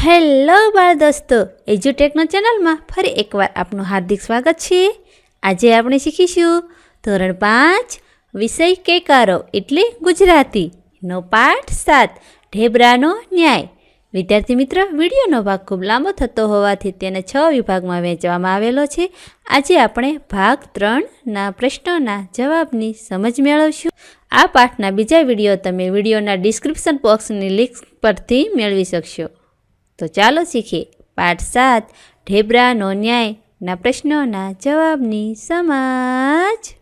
Hello બાળ દોસ્તો એજ્યુટેકનો ચેનલમાં ફરી એકવાર આપનું હાર્દિક સ્વાગત છે. આજે આપણે શીખીશું ધોરણ પાંચ, વિષય કેકારો એટલે ગુજરાતીનો પાઠ સાત, ઢેબરાનો ન્યાય. વિદ્યાર્થી મિત્ર, વિડીયોનો ભાગ ખૂબ લાંબો થતો હોવાથી તેને છ વિભાગમાં વહેંચવામાં આવેલો છે. આજે આપણે ભાગ ત્રણના પ્રશ્નોના જવાબની સમજ મેળવશું. આ પાઠના બીજા વીડિયો તમે વિડીયોના ડિસ્ક્રિપ્શન બોક્સની લિંક પરથી મેળવી શકશો. તો ચાલો શીખીએ. પાઠ સાત ઢેબરાનો ન્યાયના પ્રશ્નોના જવાબની સમાજ.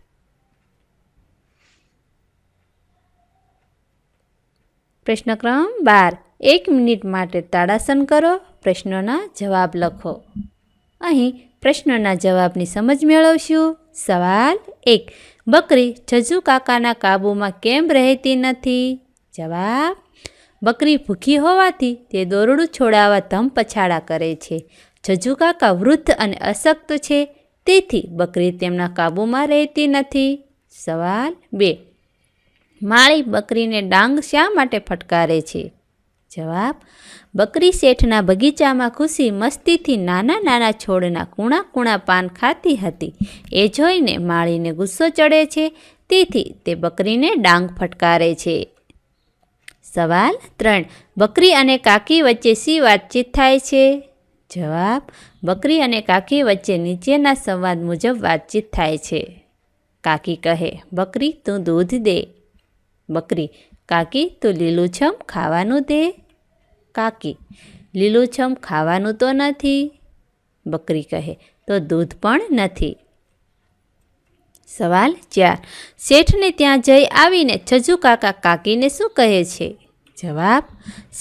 પ્રશ્ન ક્રમ બાર, એક મિનિટ માટે તાડાસન કરો, પ્રશ્નોના જવાબ લખો. અહીં પ્રશ્નોના જવાબની સમજ મેળવશું. સવાલ એક, બકરી જજુ કાકાના કાબૂમાં કેમ રહેતી નથી? જવાબ બકરી ભૂખી હોવાથી તે દોરડું છોડાવવા ધમ પછાડા કરે છે. જજુ કાકા વૃદ્ધ અને અશક્ત છે, તેથી બકરી તેમના કાબૂમાં રહેતી નથી. સવાલ બે. માળી બકરીને ડાંગ શા માટે ફટકારે છે? જવાબ. બકરી શેઠના બગીચામાં ખુશી મસ્તીથી નાના નાના છોડના કૂણા કૂણા પાન ખાતી હતી. એ જોઈને માળીને ગુસ્સો ચડે છે, તેથી તે બકરીને ડાંગ ફટકારે છે. સવાલ ત્રણ. બકરી અને કાકી વચ્ચે શી વાતચીત થાય છે? જવાબ, બકરી અને કાકી વચ્ચે નીચેના સંવાદ મુજબ વાતચીત થાય છે. કાકી કહે, બકરી, તું દૂધ દે. બકરી, કાકી, તું લીલુંછમ ખાવાનું દે. કાકી, લીલુંછમ ખાવાનું તો નથી. બકરી કહે, તો દૂધ પણ નથી. સવાલ ચાર. શેઠને ત્યાં જઈ આવીને છજુ કાકા કાકીને શું કહે છે? જવાબ,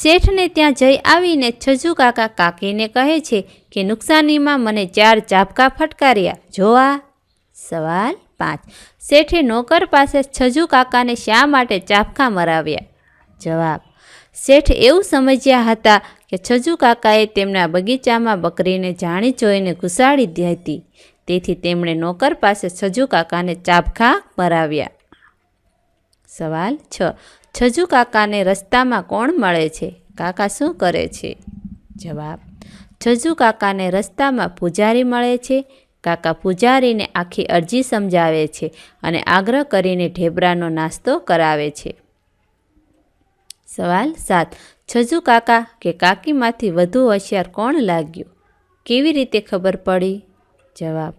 શેઠને ત્યાં જઈ આવીને છજુ કાકા કાકીને કહે છે કે નુકસાનીમાં મને ચાર ચાપકા ફટકાર્યા. જોવા સવાલ પાંચ, શેઠે નોકર પાસે છજુ કાકાને શા માટે ચાપકા મરાવ્યા? જવાબ, શેઠ એવું સમજ્યા હતા કે છજુ કાકાએ તેમના બગીચામાં બકરીને જાણી જોઈને ઘુસાડી દી હતી. તેથી તેમણે નોકર પાસે છજુ કાકાને ચાપખા મરાવ્યા. સવાલ છ છજુ કાકાને રસ્તામાં કોણ મળે છે? કાકા શું કરે છે? જવાબ, છજુ કાકાને રસ્તામાં પૂજારી મળે છે. કાકા પૂજારીને આખી અરજી સમજાવે છે અને આગ્રહ કરીને ઢેબરાનો નાસ્તો કરાવે છે. સવાલ સાત, છજુ કાકા કે કાકીમાંથી વધુ હોશિયાર કોણ લાગ્યું? કેવી રીતે ખબર પડી? જવાબ,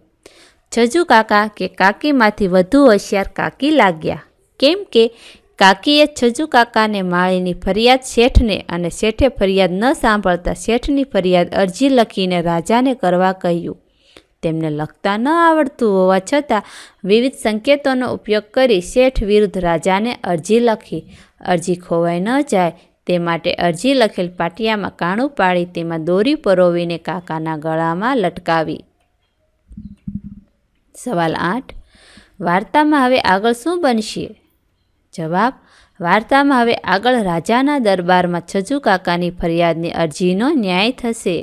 છજુ કાકા કે કાકીમાંથી વધુ હોશિયાર કાકી લાગ્યા. કેમ કે કાકીએ છજુ કાકાને માળીની ફરિયાદ શેઠને અને શેઠે ફરિયાદ ન સાંભળતા શેઠની ફરિયાદ અરજી લખીને રાજાને કરવા કહ્યું. તેમને લખતા ન આવડતું હોવા છતાં વિવિધ સંકેતોનો ઉપયોગ કરી શેઠ વિરુદ્ધ રાજાને અરજી લખી. અરજી ખોવાઈ ન જાય તે માટે અરજી લખેલ પાટિયામાં કાણું પાડી તેમાં દોરી પરોવીને કાકાના ગળામાં લટકાવી. સવાલ આઠ. વાર્તામાં હવે આગળ શું બનશે? જવાબ, વાર્તામાં હવે આગળ રાજાના દરબારમાં છજુ કાકાની ફરિયાદની અરજીનો ન્યાય થશે.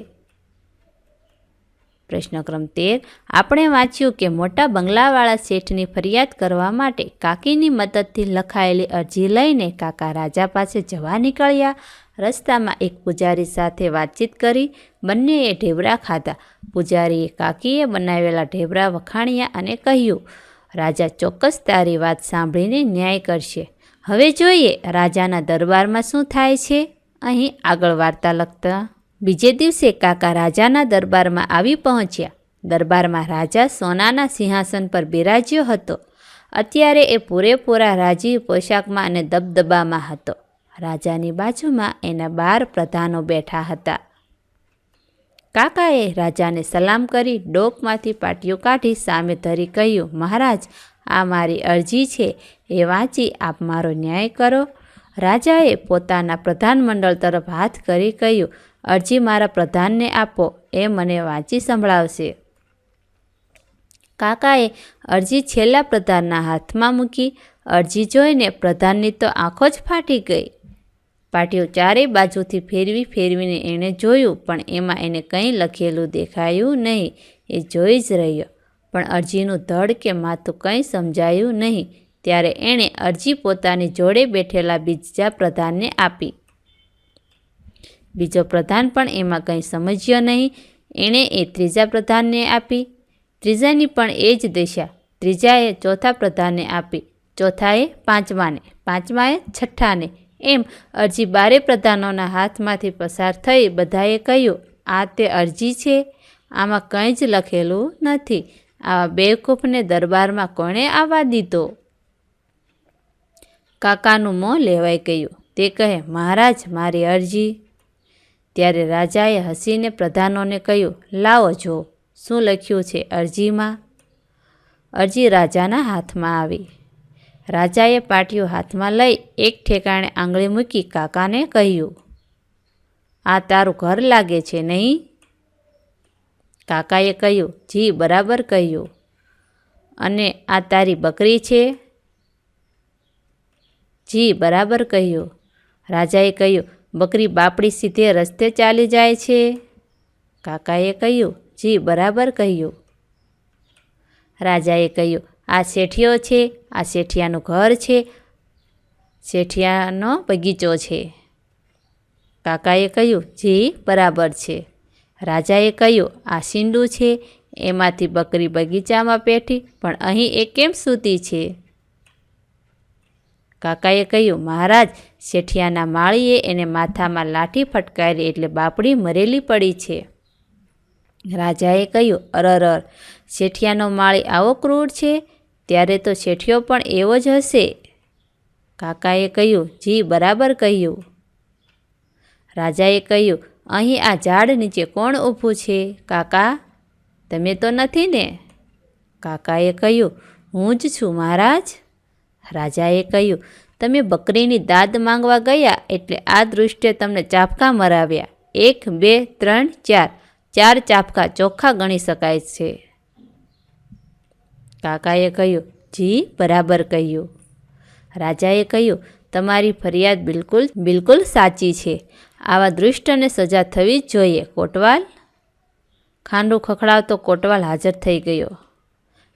પ્રશ્ન ક્રમ તેર, આપણે વાંચ્યું કે મોટા બંગલાવાળા શેઠની ફરિયાદ કરવા માટે કાકીની મદદથી લખાયેલી અરજી લઈને કાકા રાજા પાસે જવા નીકળ્યા. રસ્તામાં એક પૂજારી સાથે વાતચીત કરી, બંનેએ ઢેબરા ખાધા. પૂજારીએ કાકીએ બનાવેલા ઢેબરા વખાણ્યા અને કહ્યું રાજા ચોક્કસ તારી વાત સાંભળીને ન્યાય કરશે. હવે જોઈએ રાજાના દરબારમાં શું થાય છે? અહીં આગળ વાર્તા લખતા, બીજે દિવસે કાકા રાજાના દરબારમાં આવી પહોંચ્યા. દરબારમાં રાજા સોનાના સિંહાસન પર બિરાજ્યો હતો. અત્યારે એ પૂરેપૂરા રાજીવ પોશાકમાં અને દબદબામાં હતો. રાજાની બાજુમાં એના બાર પ્રધાનો બેઠા હતા. કાકાએ રાજાને સલામ કરી ડોકમાંથી પાટિયું કાઢી સામે ધરી કહ્યું, મહારાજ, આ મારી અરજી છે, એ વાંચી આપ મારો ન્યાય કરો. રાજાએ પોતાના પ્રધાનમંડળ તરફ હાથ કરી કહ્યું, અરજી મારા પ્રધાનને આપો, એ મને વાંચી સંભળાવશે. કાકાએ અરજી છેલ્લા પ્રધાનના હાથમાં મૂકી, અરજી જોઈને પ્રધાનની તો આંખો જ ફાટી ગઈ. પાટીઓ ચારેય બાજુથી ફેરવી ફેરવીને એણે જોયું, પણ એમાં એને કંઈ લખેલું દેખાયું નહીં. એ જોઈ જ રહ્યો. પણ અરજીનું ધડ કે માથું કંઈ સમજાયું નહીં. ત્યારે એણે અરજી પોતાની જોડે બેઠેલા બીજા પ્રધાનને આપી. બીજો પ્રધાન પણ એમાં કંઈ સમજ્યો નહીં. એણે એ ત્રીજા પ્રધાનને આપી. ત્રીજાની પણ એ જ દિશા. ત્રીજાએ ચોથા પ્રધાનને આપી. ચોથાએ પાંચમાને. પાંચમાએ છઠ્ઠાને. એમ અરજી બારે પ્રધાનોના હાથમાંથી પસાર થઈ બધાએ કહ્યું, આ તે અરજી છે. આમાં કંઈ જ લખેલું નથી. આવા બેવકૂફને દરબારમાં કોણે આવવા દીધો? કાકાનું મોં લેવાઈ ગયું. તે કહે, મહારાજ, મારી અરજી. ત્યારે રાજાએ હસીને પ્રધાનોને કહ્યું, લાવો જો, શું લખ્યું છે અરજીમાં? અરજી રાજાના હાથમાં આવી. રાજાએ પાટિયું હાથમાં લઈ એક ઠેકાણે આંગળી મૂકી કાકાને કહ્યું, આ તારું ઘર લાગે છે નહીં? કાકાએ કહ્યું, જી, બરાબર કહ્યું. અને આ તારી બકરી છે? જી, બરાબર કહ્યું. રાજાએ કહ્યું, બકરી બાપડી સીધે રસ્તે ચાલી જાય છે. કાકાએ કહ્યું, જી, બરાબર કહ્યું. રાજાએ કહ્યું આ શેઠિયો છે, આ શેઠિયાનું ઘર છે, શેઠિયાનો બગીચો છે. કાકાએ કહ્યું, જી, બરાબર છે. રાજાએ કહ્યું, આ શીંડું છે, એમાંથી બકરી બગીચામાં પેઠી પણ અહીં એ કેમ સૂતી છે? કાકાએ કહ્યું, મહારાજ, શેઠિયાના માળીએ એને માથામાં લાઠી ફટકારી એટલે બાપડી મરેલી પડી છે. રાજાએ કહ્યું અરર, શેઠિયાનો માળી આવો ક્રૂર છે? ત્યારે તો શેઠિયો પણ એવો જ હશે. કાકાએ કહ્યું, જી, બરાબર કહ્યું. રાજાએ કહ્યું, અહીં આ ઝાડ નીચે કોણ ઊભું છે? કાકા, તમે તો નથી ને? કાકાએ કહ્યું, હું જ છું, મહારાજ. રાજાએ કહ્યું, તમે બકરીની દાદ માંગવા ગયા એટલે આ દૃષ્ટિએ તમને ચાપકા મરાવ્યા. એક, બે, ત્રણ, ચાર. ચાર ચાપકા ચોખ્ખા ગણી શકાય છે. કાકાએ કહ્યું, જી, બરાબર કહ્યું. રાજાએ કહ્યું, તમારી ફરિયાદ બિલકુલ બિલકુલ સાચી છે. આવા દૃષ્ટને સજા થવી જ જોઈએ, કોટવાલ. ખાંડું ખખડાવતો કોટવાલ હાજર થઈ ગયો.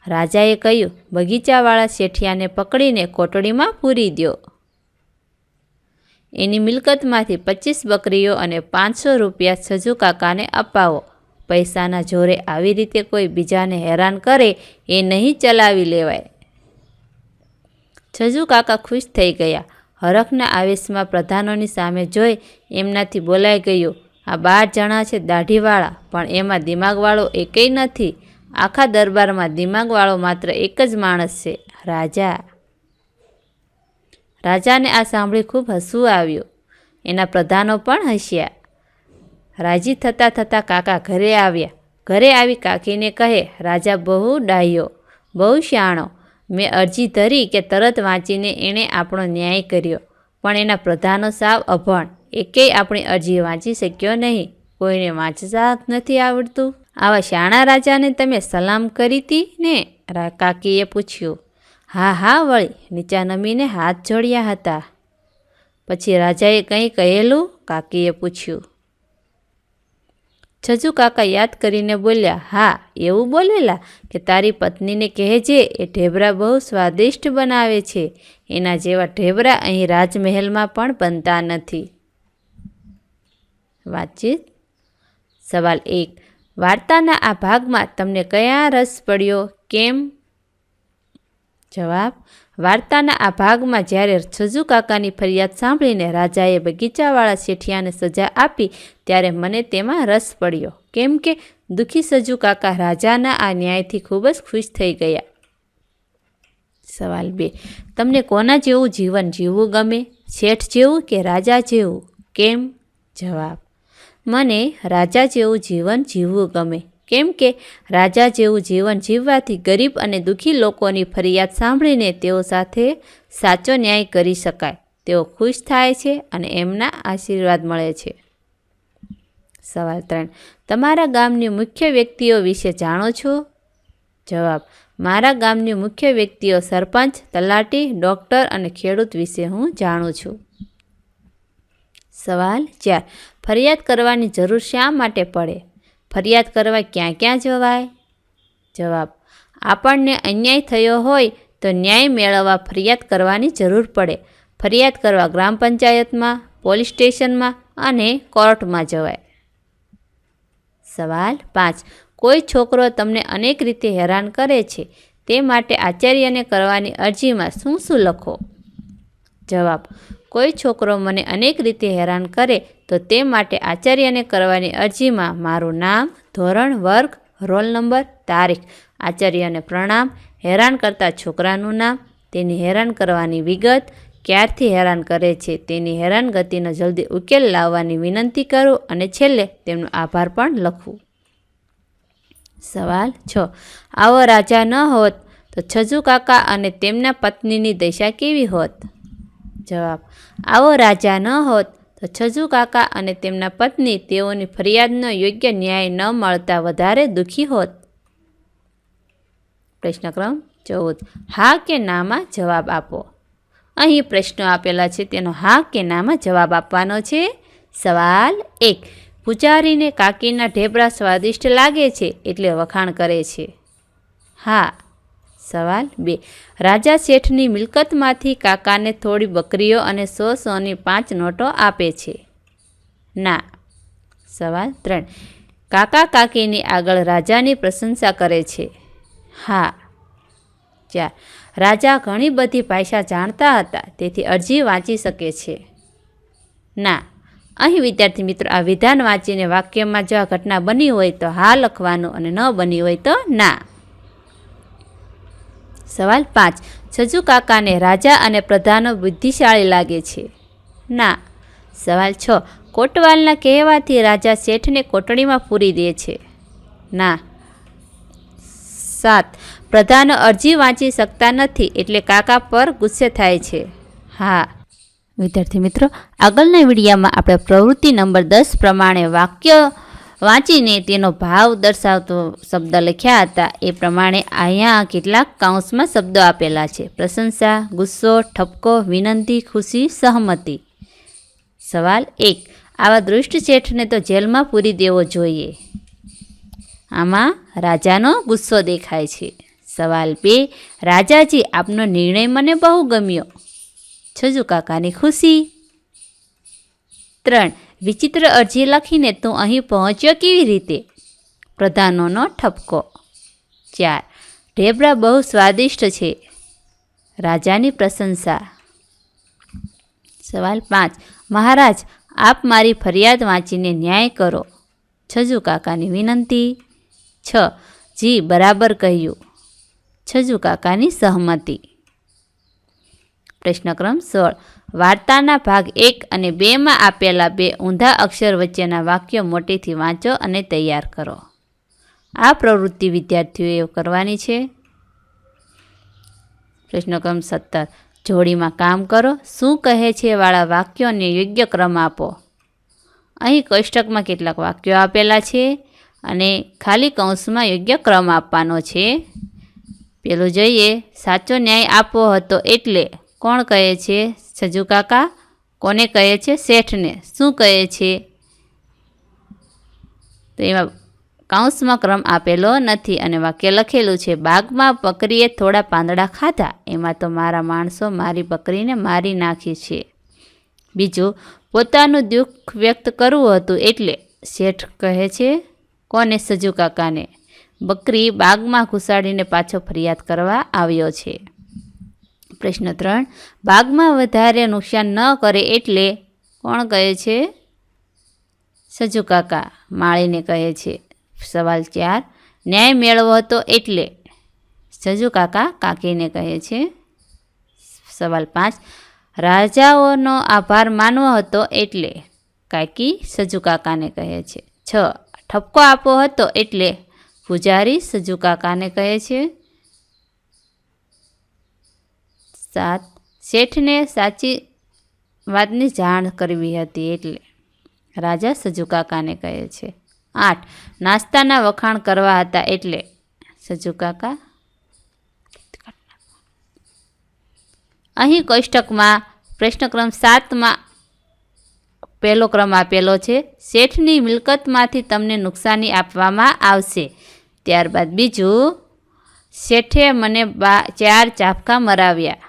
રાજાએ કહ્યું, બગીચાવાળા શેઠિયાને પકડીને કોટડીમાં પૂરી દો એની મિલકતમાંથી પચીસ બકરીઓ અને પાંચસો રૂપિયા છજુ કાકાને અપાવો. પૈસાના જોરે આવી રીતે કોઈ બીજાને હેરાન કરે એ નહીં ચલાવી લેવાય. છજુ કાકા ખુશ થઈ ગયા. હરખના આવેશમાં પ્રધાનોની સામે જોઈ એમનાથી બોલાઈ ગયું. આ બાર જણા છે દાઢીવાળા, પણ એમાં દિમાગવાળો એકેય નથી. આખા દરબારમાં દિમાગવાળો માત્ર એક જ માણસ છે. રાજા. રાજાને આ સાંભળી ખૂબ હસવું આવ્યું. એના પ્રધાનો પણ હસ્યા. રાજી થતાં થતાં કાકા ઘરે આવ્યા. ઘરે આવી કાકીને કહે, રાજા બહુ ડાહ્યો, બહુ શાણો મેં અરજી ધરી કે તરત વાંચીને એણે આપણો ન્યાય કર્યો. પણ એના પ્રધાનો સાવ અભણ. એકેય આપણી અરજી વાંચી શક્યો નહીં. કોઈને વાંચતા નથી આવડતું. આવા શાણા રાજાને તમે સલામ કરી હતી ને કાકીએ પૂછ્યું. હા હા, વળી. નીચા નમીને હાથ જોડ્યા હતા. પછી રાજાએ કંઈ કહેલું? કાકીએ પૂછ્યું. છજુ કાકા યાદ કરીને બોલ્યા, હા, એવું બોલેલા કે તારી પત્નીને કહેજે એ ઢેબરા બહુ સ્વાદિષ્ટ બનાવે છે. એના જેવા ઢેબરા અહીં રાજમહેલમાં પણ બનતા નથી. વાતચીત? સવાલ એક. વાર્તાના આ ભાગમાં તમને કયા રસ પડ્યો? કેમ? જવાબ વાર્તાના આ ભાગમાં જ્યારે છજુ કાકાની ફરિયાદ સાંભળીને રાજાએ બગીચાવાળા શેઠિયાને સજા આપી, ત્યારે મને તેમાં રસ પડ્યો. કેમ કે દુઃખી સજુ કાકા રાજાના આ ન્યાયથી ખૂબ જ ખુશ થઈ ગયા. સવાલ બે. તમને કોના જેવું જીવન જીવવું ગમે? શેઠ જેવું કે રાજા જેવું? કેમ? જવાબ. મને રાજા જેવું જીવન જીવવું ગમે. કેમ કે રાજા જેવું જીવન જીવવાથી ગરીબ અને દુઃખી લોકોની ફરિયાદ સાંભળીને તેઓ સાથે સાચો ન્યાય કરી શકાય. તેઓ ખુશ થાય છે અને એમના આશીર્વાદ મળે છે. સવાલ ત્રણ. તમારા ગામની મુખ્ય વ્યક્તિઓ વિશે જાણો છો? જવાબ. મારા ગામની મુખ્ય વ્યક્તિઓ સરપંચ, તલાટી, ડૉક્ટર અને ખેડૂત વિશે હું જાણું છું. સવાલ ચાર. ફરિયાદ કરવાની જરૂર શા માટે પડે? ફરિયાદ કરવા ક્યાં ક્યાં જવાય? જવાબ, આપણને અન્યાય થયો હોય તો ન્યાય મેળવવા ફરિયાદ કરવાની જરૂર પડે. ફરિયાદ કરવા ગ્રામ પંચાયતમાં, પોલીસ સ્ટેશનમાં અને કોર્ટમાં જવાય. સવાલ પાંચ, કોઈ છોકરો તમને અનેક રીતે હેરાન કરે છે? તે માટે આચાર્યને કરવાની અરજીમાં શું શું લખો? જવાબ, કોઈ છોકરો મને અનેક રીતે હેરાન કરે તો તે માટે આચાર્યને કરવાની અરજીમાં મારું નામ, ધોરણ, વર્ગ, રોલ નંબર, તારીખ, આચાર્યને પ્રણામ, હેરાન કરતા છોકરાનું નામ, તેની હેરાન કરવાની વિગત, ક્યારથી હેરાન કરે છે, તેની હેરાનગતિનો જલ્દી ઉકેલ લાવવાની વિનંતી કરું અને છેલ્લે તેમનો આભાર પણ લખવું સવાલ છ, આવો રાજા ન હોત તો છજુ કાકા અને તેમના પત્નીની દશા કેવી હોત? જવાબ, આવો રાજા ન હોત તો છજુ કાકા અને તેમના પત્ની તેઓની ફરિયાદનો યોગ્ય ન્યાય ન મળતા વધારે દુઃખી હોત. પ્રશ્ન ક્રમ ચૌદ, હા કે નામાં જવાબ આપો. અહીં પ્રશ્નો આપેલા છે, તેનો હા કે નામાં જવાબ આપવાનો છે? સવાલ એક, પૂજારીને કાકીના ઢેબરા સ્વાદિષ્ટ લાગે છે એટલે વખાણ કરે છે. હા સવાલ બે. રાજા શેઠની મિલકતમાંથી કાકાને થોડી બકરીઓ અને સો સોની પાંચ નોટો આપે છે. ના. સવાલ ત્રણ. કાકા કાકીની આગળ રાજાની પ્રશંસા કરે છે. હા. ચાર. રાજા ઘણી બધી ભાષા જાણતા હતા, તેથી અરજી વાંચી શકે છે. ના. અહીં વિદ્યાર્થી મિત્રો, આ વિધાન વાંચીને વાક્યમાં જો આ ઘટના બની હોય તો હા લખવાનું અને ન બની હોય તો ના. સવાલ પાંચ. છજુ કાકાને રાજા અને પ્રધાનો બુદ્ધિશાળી લાગે છે. ના. સવાલ છ. કોટવાલના કહેવાથી રાજા શેઠને કોટડીમાં પૂરી દે છે. ના. સાત. પ્રધાનો અરજી વાંચી શકતા નથી એટલે કાકા પર ગુસ્સે થાય છે. હા. વિદ્યાર્થી મિત્રો, આગળના વિડીયામાં આપણે પ્રવૃત્તિ નંબર દસ પ્રમાણે વાક્ય વાંચીને તેનો ભાવ દર્શાવતો શબ્દ લખ્યા હતા. એ પ્રમાણે અહીંયા કેટલાક કાઉન્સમાં શબ્દો આપેલા છે. પ્રશંસા, ગુસ્સો, ઠપકો, વિનંતી, ખુશી, સહમતિ. સવાલ એક. આવા દૃષ્ટ શેઠને તો જેલમાં પૂરી દેવો જોઈએ. આમાં રાજાનો ગુસ્સો દેખાય છે. સવાલ બે. રાજાજી, આપનો નિર્ણય મને બહુ ગમ્યો. છજુ કાકાની ખુશી. ત્રણ. વિચિત્ર અરજી લખીને તું અહીં પહોંચ્યો કેવી રીતે? પ્રધાનોનો ઠપકો. ચાર. ઢેબરા બહુ સ્વાદિષ્ટ છે. રાજાની પ્રશંસા. સવાલ પાંચ. મહારાજ, આપ મારી ફરિયાદ વાંચીને ન્યાય કરો. છજુ કાકાની વિનંતી. છ. જી, બરાબર કહ્યું. છજુ કાકાની સહમતી. પ્રશ્નક્રમ સોળ. વાર્તાના ભાગ એક અને બેમાં આપેલા બે ઊંધા અક્ષર વચ્ચેના વાક્યો મોટેથી વાંચો અને તૈયાર કરો. આ પ્રવૃત્તિ વિદ્યાર્થીઓએ કરવાની છે. પ્રશ્નક્રમ સત્તર. જોડીમાં કામ કરો, શું કહે છે વાળા વાક્યોને યોગ્ય ક્રમ આપો. અહીં કોષ્ટકમાં કેટલાક વાક્યો આપેલા છે અને ખાલી કૌંસમાં યોગ્ય ક્રમ આપવાનો છે. પેલું જોઈએ, સાચો ન્યાય આપવો હતો એટલે કોણ કહે છે? સજુ કાકા, કોને કહે છે? શેઠને. શું કહે છે? તો એમાં કાઉન્સમાં ક્રમ આપેલો નથી અને વાક્ય લખેલું છે, બાગમાં બકરીએ થોડા પાંદડા ખાધા. એમાં તો મારા માણસો મારી બકરીને મારી નાખી છે. બીજું, પોતાનું દુઃખ વ્યક્ત કરવું હતું એટલે. શેઠ કહે છે, કોને? સજુ કાકાને. બકરી બાગમાં ઘુસાડીને પાછો ફરિયાદ કરવા આવ્યો છે. પ્રશ્ન ત્રણ, બાગમાં વધારે નુકસાન ન કરે એટલે કોણ કહે છે? સજુ કાકા માળીને કહે છે. સવાલ ચાર, ન્યાય મેળવો હતો એટલે સજુ કાકા કાકીને કહે છે. સવાલ પાંચ, રાજાઓનો આભાર માનવો હતો એટલે કાકી સજુ કાકાને કહે છે. છ, ઠપકો આપવો હતો એટલે પૂજારી સજુ કાકાને કહે છે. સાત. શેઠને સાચી વાતની જાણ કરવી હતી એટલે રાજા સજુ કાકાને કહે છે, આઠ. નાસ્તાના વખાણ કરવા હતા એટલે સજુ કાકા અહીં કોષ્ટકમાં પ્રશ્નક્રમ સાતમાં પહેલો ક્રમ આપેલો છે, શેઠની મિલકતમાંથી તમને નુકસાની આપવામાં આવશે. ત્યારબાદ બીજું, શેઠે મને બા ચાર ચાપકા મરાવ્યા.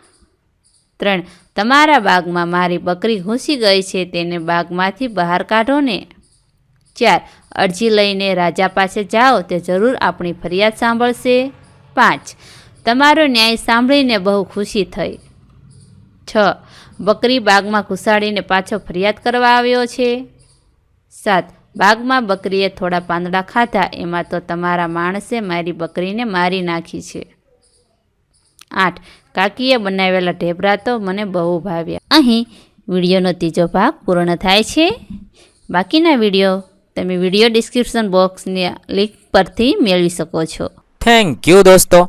ત્રણ. તમારા બાગમાં મારી બકરી ઘૂસી ગઈ છે, તેને બાગમાંથી બહાર કાઢો ને. ચાર. અરજી લઈને રાજા પાસે જાઓ, તે જરૂર આપણી ફરિયાદ સાંભળશે. પાંચ. તમારો ન્યાય સાંભળીને બહુ ખુશી થઈ. છ. બકરી બાગમાં ઘુસાડીને પાછો ફરિયાદ કરવા આવ્યો છે. સાત. બાગમાં બકરીએ થોડા પાંદડા ખાધા, એમાં તો તમારા માણસે મારી બકરીને મારી નાખી છે. આઠ. કાકીએ બનાવેલા ઢેબરા તો મને બહુ ભાવ્યા. અહીં વિડીયોનો ત્રીજો ભાગ પૂર્ણ થાય છે. બાકીના વીડિયો તમે વીડિયો ડિસ્ક્રિપ્શન બોક્સની લિંક પરથી મેળવી શકો છો. થેન્ક યુ દોસ્તો.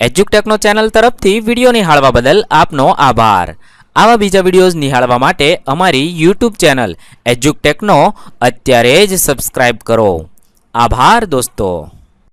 એજ્યુકટેકનો ચેનલ તરફથી વીડિયો નિહાળવા બદલ આપનો આભાર. આવા બીજા વિડીયોઝ નિહાળવા માટે અમારી યુટ્યુબ ચેનલ એજ્યુકટેકનો અત્યારે જ સબસ્ક્રાઈબ કરો. આભાર દોસ્તો.